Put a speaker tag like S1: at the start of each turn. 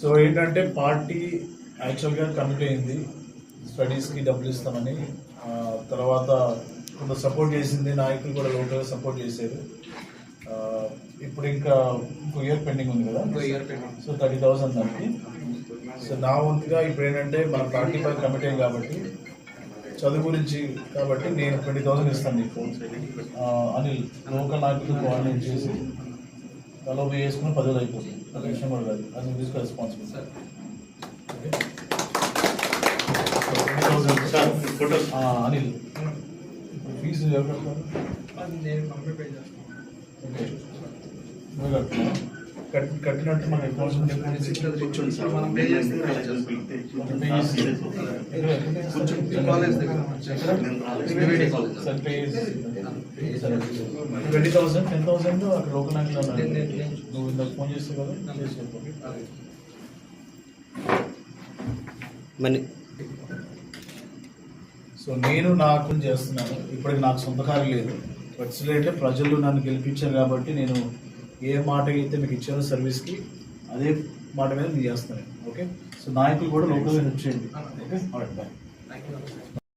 S1: So ఏంటంటే party యాక్చువల్గా commit అయింది స్టడీస్కి డబ్బులు ఇస్తామని. తర్వాత కొంత సపోర్ట్ చేసింది. నాయకులు కూడా లోకల్గా సపోర్ట్ చేశారు. ఇప్పుడు ఇంకా ఇంకో ఇయర్ పెండింగ్ ఉంది కదా? సో థర్టీ థౌసండ్ దానికి. సో నా వంతుగా ఇప్పుడు ఏంటంటే మన పార్టీ పై కమిటీ అయింది కాబట్టి చదువు గురించి కాబట్టి నేను ట్వంటీ థౌసండ్ ఇస్తాను నీకు. అనిల్ లోకల్ నాయకులు కోఆర్డినేట్ చేసి తలో వెయ్యి వేసుకుని పదివేలు అయిపోతుంది ఒక విషయం కూడా కాదు అది నువ్వు తీసుకో రెస్పాన్సిబుల్ అనిల్ ఇప్పుడు ఫీజు ఎవరు కడతారు ఓకే నువ్వు కట్టుకున్నావా? కట్ కట్టినట్టు మన
S2: college
S1: twenty thousand ten thousand అక్కడ లోకల్. నువ్వు ఇందాక ఫోన్ చేస్తావు కదా.
S3: మనీ
S1: సో నేను నాకు చేస్తున్నాను ఇప్పటికి నాకు సొంత కారు లేదు బట్ ప్రజలు నన్ను గెలిపించారు కాబట్టి నేను ఏ మాట అయితే మీకు ఇచ్చారో సర్వీస్కి అదే మాట మీద మీరు చేస్తాను ఓకే? సో నాయకులు కూడా లోకల్గా హెల్ప్ చేయండి ఓకే? బాయ్